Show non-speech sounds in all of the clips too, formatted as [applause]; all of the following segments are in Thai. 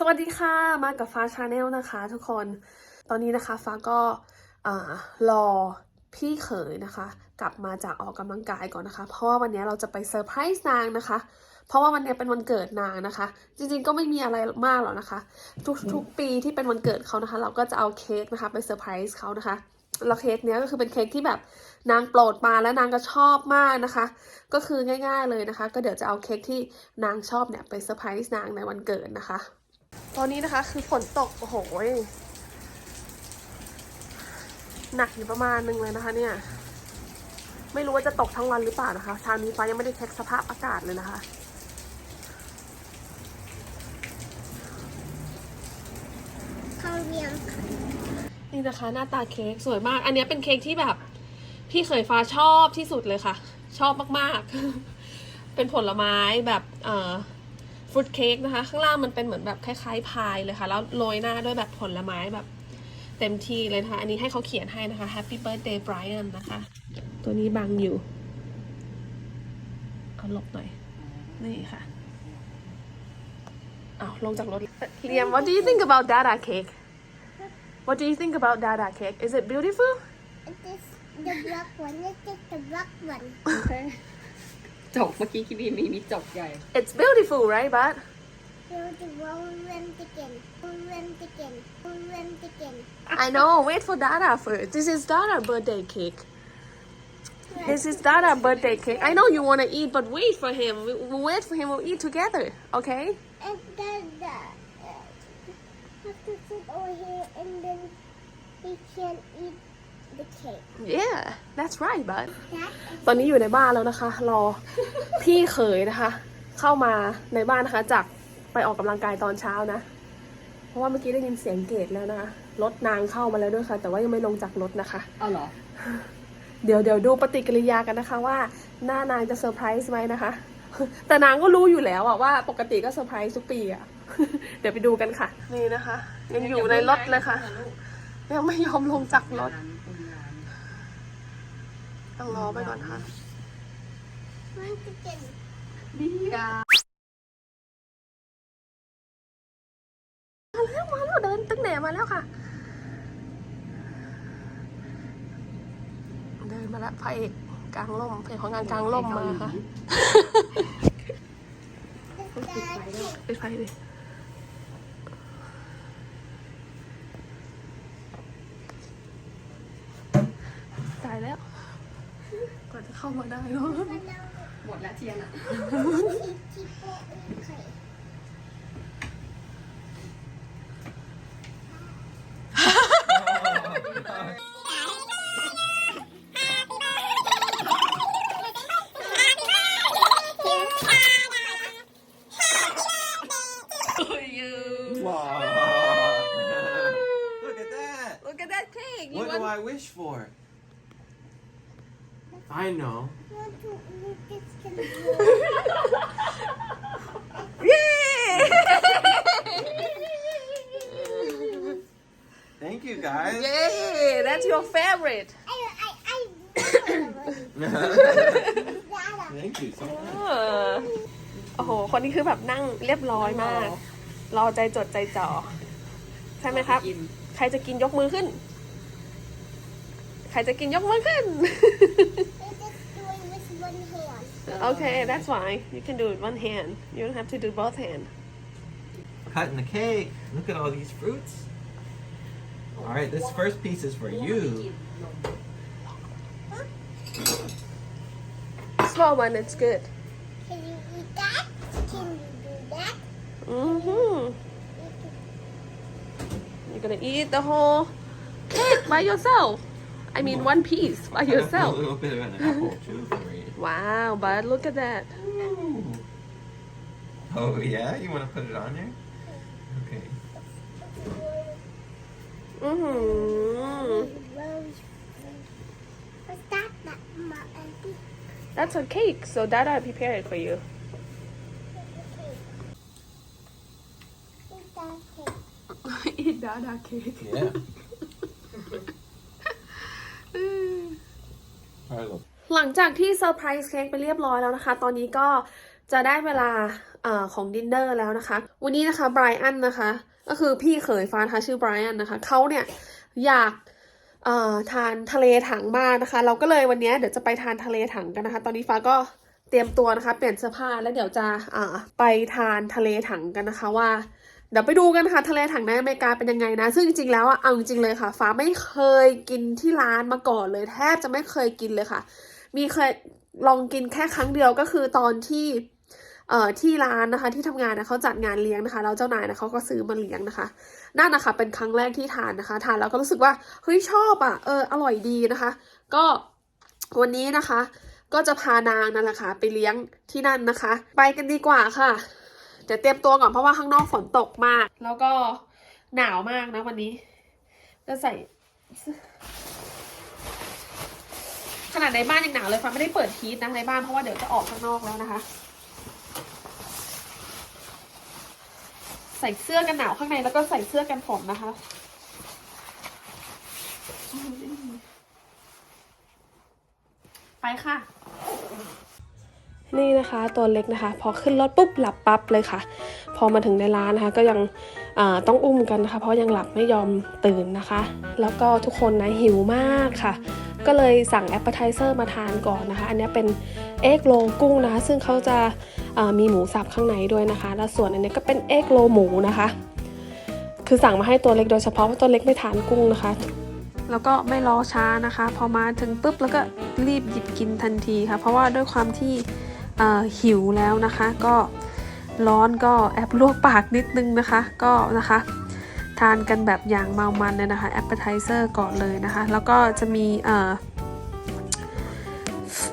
สวัสดีค่ะ มากับฟ้าชาแนลนะคะทุกคน ตอนนี้นะคะฟ้าก็อ่ารอพี่เขยนะคะ กลับมาจากออกกำลังกายก่อนนะคะ เพราะว่าวันนี้เราจะไปเซอร์ไพรส์นางนะคะ เพราะว่าวันนี้เป็นวันเกิดนางนะคะ จริงๆก็ไม่มีอะไรมากหรอกนะคะ ทุกทุกปีที่เป็นวันเกิดเขานะคะ เราก็จะเอาเค้กนะคะไปเซอร์ไพรส์เขานะคะแล้วเค้กเนี้ยก็คือเป็นเค้กที่แบบนางโปรดมาและนางก็ชอบมากนะคะ ก็คือง่าย ๆเลยนะคะ ก็เดี๋ยวจะเอาเค้กที่นางชอบเนี่ยไปเซอร์ไพรส์นางในวันเกิดนะคะ ตอนนี้นะคะคือฝนตก โอ้โหยหนักอยู่ประมาณหนึงเลยนะคะ เนี่ย ไม่รู้ว่าจะตกทั้งวันหรือเปล่านะคะเช้านี้ฟ้ายังไม่ได้เช็คสภาพอากาศเลยนะคะข้าวเรียงค่ะนี่นะคะ หน้าตาเค้กสวยมาก อันเนี้ยเป็นเค้กที่แบบ พี่เขยฟ้าชอบที่สุดเลยค่ะ ชอบมากๆ เป็นผลไม้แบบ เอ่อฟ รุตเค้กนะคะ ข้างล่างมันเป็นเหมือนแบบคล้ายๆพายเลยค่ะ แล้วโรยหน้าด้วยแบบผลไม้แบบเต็มที่เลยนะคะ อันนี้ให้เขาเขียนให้นะคะ Happy Birthday Brian นะคะ ตัวนี้บังอยู่เอาหลบหน่อย นี่ค่ะเอาลงจากรถเรียม What do you think about Dada cake What do you think about Dada cake? Is it beautiful? This the black one. This is the black one. Okay. จบเมื่อกี้คิดดีมีมีจบใหญ่ It's beautiful, right, Bud? So the one chicken. One chicken. One chicken. I know. Wait for Dada first. This is Dada birthday cake. This is Dada birthday cake. I know you want to eat, but wait for him. We- We'll wait for him. We'll eat together. Okay? And then the uh, have to sit over here and then he can eat the cake. Yeah, that's right, Bud. That ตอนนี้อยู่ในบ้านแล้วนะคะ รอพี่เขยนะคะ เข้ามาในบ้านนะคะ จากไปออกกำลังกายตอนเช้านะ เพราะว่าเมื่อกี้ได้ยินเสียงเกตแล้วนะคะรถนางเข้ามาแล้วด้วยค่ะ แต่ว่ายังไม่ลงจากรถนะคะ เอาเหรอ เดี๋ยวเดี๋ยวดูปฏิกิริยากันนะคะว่าหน้านางจะเซอร์ไพรส์ไหมนะคะ แต่นางก็รู้อยู่แล้วอะว่าปกติก็เซอร์ไพรส์ทุกปีอะเดี๋ยวไปดูกันค่ะ นี่นะคะ ยังอยู่ในรถเลยค่ะ ยังไม่ยอมลงจากรถ ต้องรอไปก่อนค่ะ one chicken. ดีอะมาแล้วมาแล้วเดินตึ้งแหนมาแล้วค่ะ เดินมาแล้วพระเอกกลางร่มพระเอกของงานกลางร่มมาค่ะ The cake. ไปไฟเลยตายแล้วกว่าจะ เข้ามาได้เนาะหมดแล้วเทียนอะ People in cake. Wow. Look at that. Look at that cake What do I wish for? I know. Want to eat this can Thank you guys. Yay that's your favorite I I I. Thank you so much. เออโอ้โห คนนี้คือแบบนั่งเรียบร้อยมาก รอใจจดใจจ่อ ใช่ไหมครับ กิน ใครจะกินยกมือขึ้น ใครจะกินยกมือขึ้น one hand. okay that's fine you can do it one hand you don't have to do both hand Cutting the cake. Look at all these fruits. All right, this first piece is for you. small one it's good Can you eat that? Can you do that? mm-hmm you're gonna eat the whole cake by yourself I mean one piece by I have a yourself little bit of an apple too for you. wow bud look at that Ooh. Oh yeah, you want to put it on there? Okay. mm-hmm What's that? That my auntie. That's a cake, so Dada prepared it for you. Eat that cake. [laughs] Eat Dada cake. Yeah. [laughs] หลังจากที่เซอร์ไพรส์เค้กไปเรียบร้อยแล้วนะคะ ตอนนี้ก็จะได้เวลาอของดินเนอร์แล้วนะคะ วันนี้นะคะไบรอันนะคะ ก็คือพี่เขยฟ้านะคะชื่อไบรอันนะคะเขาเนี่ยอยากทานทะเลถังมากนะคะ เราก็เลยวันนี้เดี๋ยวจะไปทานทะเลถังกันนะคะ ตอนนี้ฟ้าก็เตรียมตัวนะคะ เปลี่ยนเสื้อผ้าแล้วเดี๋ยวจะไปทานทะเลถังกันนะคะว่า ดี๋ยวไปดูกันค่ะทะเลถังในอเมริกาเป็นยังไงนะ ซึ่งจริงๆแล้วอะเอาจริงๆเลยค่ะ ฟ้าไม่เคยกินที่ร้านมาก่อนเลย แทบจะไม่เคยกินเลยค่ะ มีเคยลองกินแค่ครั้งเดียวก็คือตอนที่เอ่อที่ร้านนะคะที่ทำงานนะเขาจัดงานเลี้ยงนะคะแล้วเจ้านายนะเขาก็ซื้อมาเลี้ยงนะคะนั่นนะคะเป็นครั้งแรกที่ทานนะคะ ทานแล้วก็รู้สึกว่าเฮ้ยชอบอะเอออร่อยดีนะคะ ก็วันนี้นะคะ ก็จะพานางนั่นแหละค่ะไปเลี้ยงที่นั่นนะคะ ไปกันดีกว่าค่ะ เดี๋ยวเตรียมตัวก่อนเพราะว่าข้างนอกฝนตกมาก แล้วก็หนาวมากนะวันนี้ จะใส่ ขนาดในบ้านยังหนาวเลยฟ้าไม่ได้เปิดฮีทนะในบ้านเพราะว่าเดี๋ยวจะออกข้างนอกแล้วนะคะ ใส่เสื้อกันหนาวข้างในแล้วก็ใส่เสื้อกันฝนนะคะไปค่ะ นี่นะคะตัวเล็กนะคะ พอขึ้นรถปุ๊บหลับปั๊บเลยค่ะ พอมาถึงในร้านนะคะ ก็ยังต้องอุ้มกันนะคะ เพราะยังหลับไม่ยอมตื่นนะคะ แล้วก็ทุกคนนะหิวมากค่ะ ก็เลยสั่งแอปเปอร์ไทเซอร์มาทานก่อนนะคะ อันนี้เป็นเอ็กโลกุ้งนะคะ ซึ่งเขาจะามีหมูสับข้างในด้วยนะคะ แล้วส่วนอันนี้ก็เป็นเอ็กโลหมูนะคะ คือสั่งมาให้ตัวเล็กโดยเฉพาะเพราะตัวเล็กไม่ทานกุ้งนะคะแล้วก็ไม่รอช้านะคะ พอมาถึงปุ๊บแล้วก็รีบหยิบกินทันทีค่ะ เพราะว่าด้วยความที่ หิวแล้วนะคะ ก็ร้อนก็แอบลวกปากนิดนึงนะคะ ก็นะคะทานกันแบบอย่างเมามันเลยนะคะแอปเปอร์ไทเซอร์ก่อนเลยนะคะ แล้วก็จะมีเอ่อ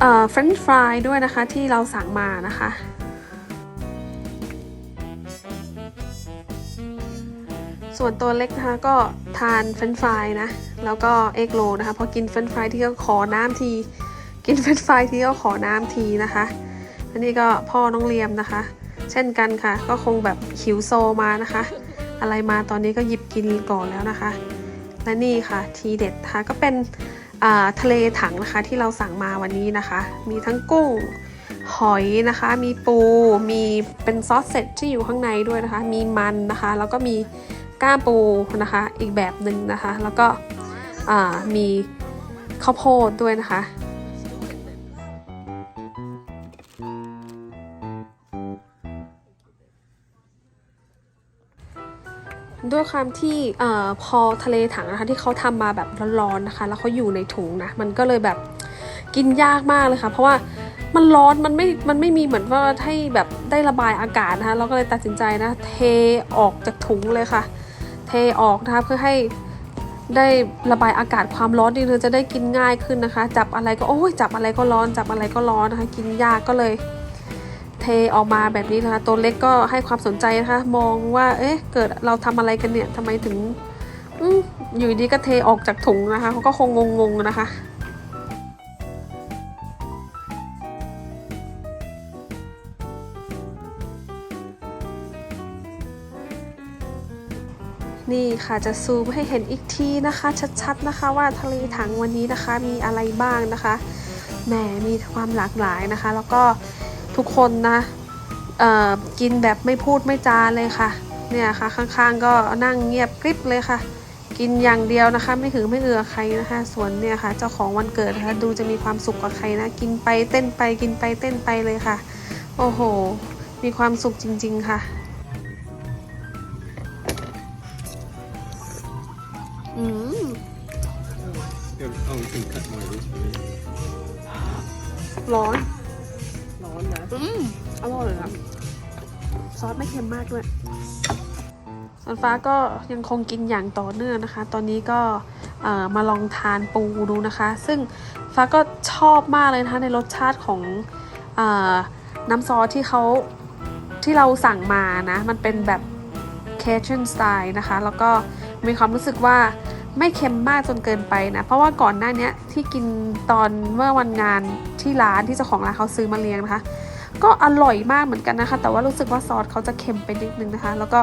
เอ่อเฟรนช์ฟรายด้วยนะคะที่เราสั่งมานะคะส่วนตัวเล็กนะคะก็ทานเฟรนช์ฟรายนะ แล้วก็เอ็กโรนะคะพอกินเฟรนช์ฟรายที่ก็ขอน้ำที กินเฟรนช์ฟรายที่ก็ขอน้ำทีนะคะ อันนี้ก็พ่อน้องเลียมนะคะ เช่นกันค่ะ ก็คงแบบหิวโซมานะคะ อะไรมาตอนนี้ก็หยิบกินก่อนแล้วนะคะ และนี่ค่ะทีเด็ดนะคะก็เป็นทะเลถังนะคะที่เราสั่งมาวันนี้นะคะ มีทั้งกุ้งหอยนะคะ มีปู มีเป็นซอสเสร็จที่อยู่ข้างในด้วยนะคะ มีมันนะคะ แล้วก็มีก้ามปูนะคะ อีกแบบหนึ่งนะคะ แล้วก็มีข้าวโพดด้วยนะคะ ด้วยความที่อพอทะเลถังนะคะที่เขาทำมาแบบร้อนๆนะคะ แล้วเขาอยู่ในถุงนะมันก็เลยแบบกินยากมากเลยค่ะ เพราะว่ามันร้อนมันไม่ มันไม่มีเหมือนว่าให้แบบได้ระบายอากาศนะคะเราก็เลยตัดสินใจนะเทออกจากถุงเลยค่ะ เทออกนะคะเพื่อให้ได้ระบายอากาศความร้อนดีเลยจะได้กินง่ายขึ้นนะคะ จับอะไรก็โอ้ยจับอะไรก็ร้อนจับอะไรก็ร้อนนะคะ กินยากก็เลย ออกมาแบบนี้นะคะ ตัวเล็กก็ให้ความสนใจนะคะ มองว่า เอ๊ะ เกิดเราทำอะไรกันเนี่ยทำไมถึงออยู่ดีก็เทออกจากถุงนะคะเขาก็คงงงๆนะคะนี่ค่ะจะซูมให้เห็นอีกทีนะคะ ชัดๆนะคะ ว่าทะเลถังวันนี้นะคะมีอะไรบ้างนะคะแหมมีความหลากหลายนะคะ แล้วก็ ทุกคนนะเอ่อกินแบบไม่พูดไม่จาเลยค่ะ เนี่ยค่ะข้างๆก็นั่งเงียบกริบเลยค่ะ กินอย่างเดียวนะคะ ไม่ถึงไม่เอือใครนะคะ ส่วนเนี่ยค่ะ เจ้าของวันเกิดนะคะดูจะมีความสุขกับใครนะ กินไปเต้นไปกินไปเต้นไปเลยค่ะ โอ้โห มีความสุขจริง ๆ ค่ะอืม Oh, you can cut more of this for me. ร้อนร้ อืมอร่อยครับซอสไม่เค็มมากด้วยส่วนฟ้าก็ยังคงกินอย่างต่อเนื่องนะคะ ตอนนี้ก็มาลองทานปูดูนะคะ ซึ่งฟ้าก็ชอบมากเลยนะคะในรสชาติของอน้ำซอสที่เขาที่เราสั่งมานะ มันเป็นแบบ Cajun style นะคะ แล้วก็มีความรู้สึกว่าไม่เค็มมากจนเกินไปนะ เพราะว่าก่อนหน้านี้ที่กินตอนเมื่อวันงานที่ร้านที่เจ้าของร้านเขาซื้อมาเลี้ยงนะคะ ก็อร่อยมากเหมือนกันนะคะ แต่ว่ารู้สึกว่าซอสเขาจะเค็มไปนิดนึงนะคะ แล้วก็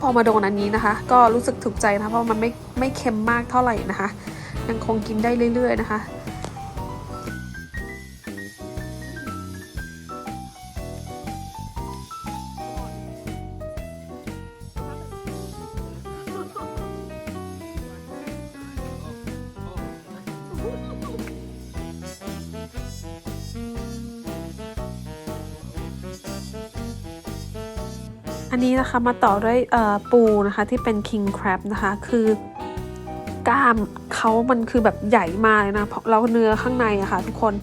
พอมาโดนอันนี้นะคะ ก็รู้สึกถูกใจนะคะเพราะมันไม่ไม่เค็มมากเท่าไหร่นะคะ ยังคงกินได้เรื่อย ๆ นะคะ อันนี้นะคะมาต่อด้วยปูนะคะที่เป็น king crab นะคะคือกล้ามเขามันคือแบบใหญ่มากเลยนะเพราะแล้วเนื้อข้างในอะคะ่ะทุกคน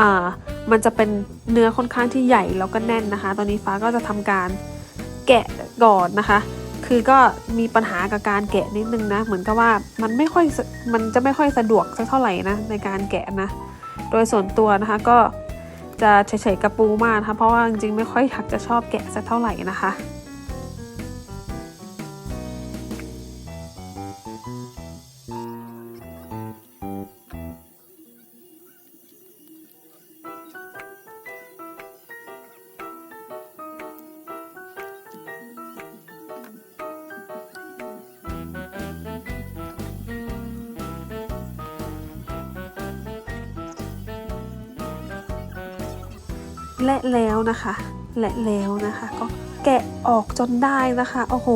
อ่ามันจะเป็นเนื้อค่อนข้างที่ใหญ่แล้วก็แน่นนะคะ ตอนนี้ฟ้าก็จะทำการแกะก่อนนะคะ คือก็มีปัญหากับการแกะนิดนึงนะ เหมือนกับว่ามันไม่ค่อยมันจะไม่ค่อยสะดวกสักเท่าไหร่นะในการแกะนะ โดยส่วนตัวนะคะก็ จะเฉยๆกระปูมากนะคะเพราะว่าจริงๆไม่ค่อยอยากจะชอบแกะสักเท่าไหร่นะคะ และแล้วนะคะ และแล้วนะคะ ก็แกะออกจนได้นะคะ โอ้โห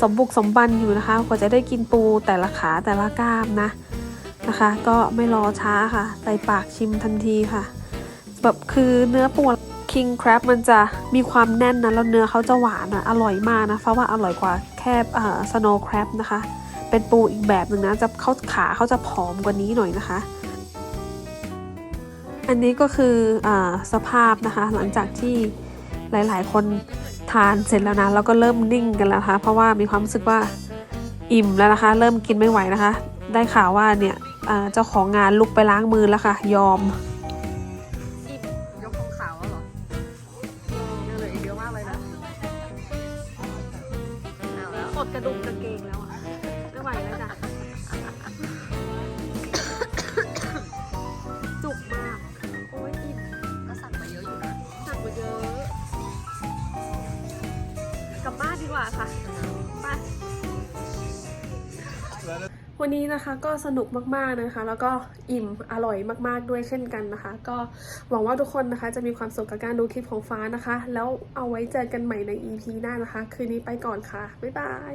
สมบุกสมบันอยู่นะคะ กว่าจะได้กินปูแต่ละขาแต่ละกล้ามนะนะคะ ก็ไม่รอช้าค่ะ ใส่ปากชิมทันทีค่ะ แบบคือเนื้อปู king crab มันจะมีความแน่นนะแล้วเนื้อเขาจะหวานอะอร่อยมากนะฟ้าะว่าอร่อยกว่าแค่เอ่อ snow crab นะคะ เป็นปูอีกแบบหนึ่งนะจะเขาขาเขาจะผอมกว่านี้หน่อยนะคะ อันนี้ก็คืออสภาพนะคะหลังจากที่หลายๆ คนทานเสร็จแล้วนะแล้วก็เริ่มนิ่งกันแล้วค่ะเพราะว่ามีความรู้สึกว่าอิ่มแล้วนะคะ เริ่มกินไม่ไหวนะคะ ได้ข่าวว่าเนี่ยเจ้าของงานลุกไปล้างมือแล้วค่ะ ยอม ว่าค่ะไปวันนี้นะคะก็สนุกมากๆนะคะ แล้วก็อิ่มอร่อยมากๆด้วยเช่นกันนะคะ ก็หวังว่าทุกคนนะคะ จะมีความสุขกับการดูคลิปของฟ้านะคะ แล้วเอาไว้เจอกันใหม่ใน EP หน้านะคะ คืนนี้ไปก่อนค่ะ บ๊ายบาย